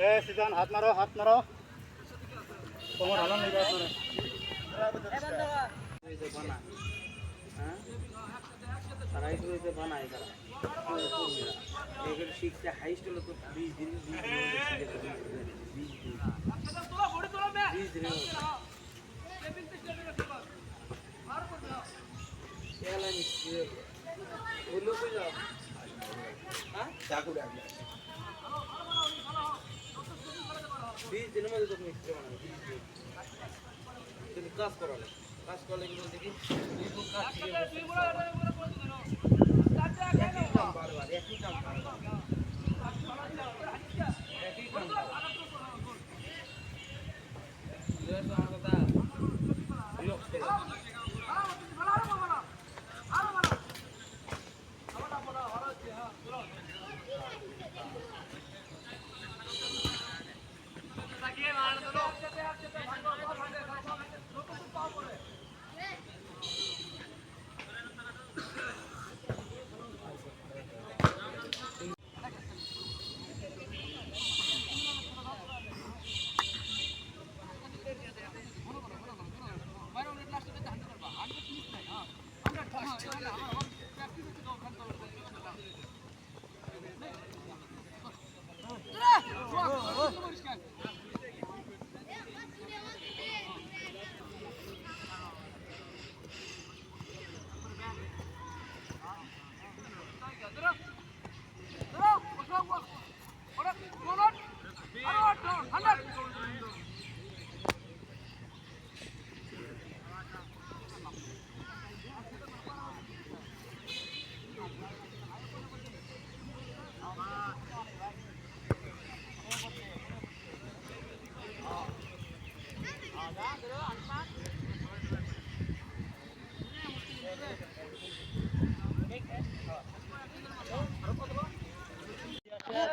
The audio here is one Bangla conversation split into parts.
এ সিজন হাত মারো হাত মারো নিবে আপনারা তারাই বানায় তারা শিখতে হাইস্ট হলো তো বিশ দিন বিশ দিন বিশ দিন। বিশ দিনের মধ্যে তুমি মিস্ত্রি বানাবে বিশ দিন। তুমি কাজ করালে, কাজ করলে কি বলতে কি 100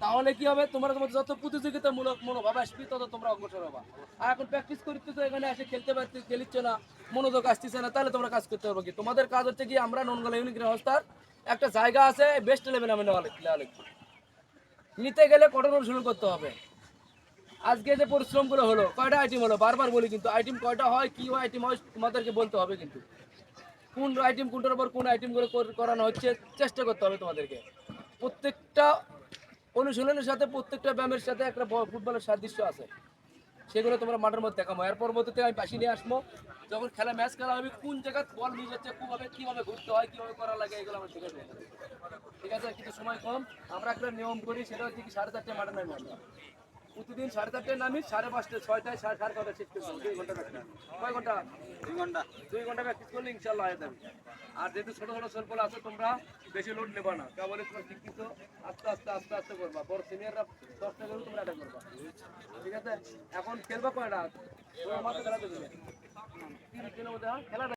তাহলে কি হবে? তোমরা তোমার যত প্রতিযোগিতামূলক মনোভাব আসবে, তত তোমরা অগ্রসর হবা। আর এখন প্র্যাকটিস করতে তো এখানে এসে খেলতে পারতে, খেলিচ্ছ না, মনোযোগ আসতেছে না, তাহলে তোমরা কাজ করতে পারব কি? তোমাদের কাজ হচ্ছে কি, আমরা ননগলা ইউনিক গৃহস্থার একটা জায়গা আছে বেস্ট লেভেল আমি নেওয়া লাগবে নিতে গেলে কঠোর অনুশীলন করতে হবে। আজকে যে পরিশ্রমগুলো হলো, কয়টা আইটেম হলো? বারবার বলি কিন্তু আইটেম কয়টা হয়, কি হয় আইটেম হয়, তোমাদেরকে বলতে হবে কিন্তু। কোন আইটেম কোনটার উপর কোন আইটেমগুলো কর- করানো হচ্ছে, চেষ্টা করতে হবে তোমাদেরকে। প্রত্যেকটা অনুশীলনের সাথে প্রত্যেকটা ব্যায়ামের সাথে একটা ফুটবলের সাদৃশ্য আছে। সেগুলো তোমরা মাঠের মধ্যে দেখাবো। এর পরবর্তীতে আমি পাশে নিয়ে আসব। যখন খেলা, ম্যাচ খেলা হবে, কোন জায়গায় বল নিয়ে যাচ্ছে কীভাবে, কীভাবে ঘুরতে হয়, কীভাবে করা লাগে, এগুলো আমার শিখে ঠিক আছে, কিছু সময় কম। আমরা একটা নিয়ম করি, সেটা হচ্ছে কি সাড়ে চারটে মাঠে নামে প্রতিদিন সাড়ে চারটায় নামি সাড়ে পাঁচটা ছয়টায় সাড়ে সাড়ে ছটায় শেষ করতে দুই ঘণ্টা প্র্যাকটিস কয় ঘণ্টা? দুই ঘণ্টা। দুই ঘণ্টা প্র্যাকটিস করলে ইনশাল্লাহ হয়ে যাবে। আর যেহেতু ছোট ছোট সল্পল আছে তোমরা বেশি লোড নেবা না। কেবল তোমার শিক্ষিত আস্তে আস্তে আস্তে আস্তে করবা। বড় সিনিয়ররা দশটা করে তোমরা এটা করবা। ঠিক আছে? এখন খেলবা কয়টা? ওই আমাদের খেলাতে দেবে তিরিশ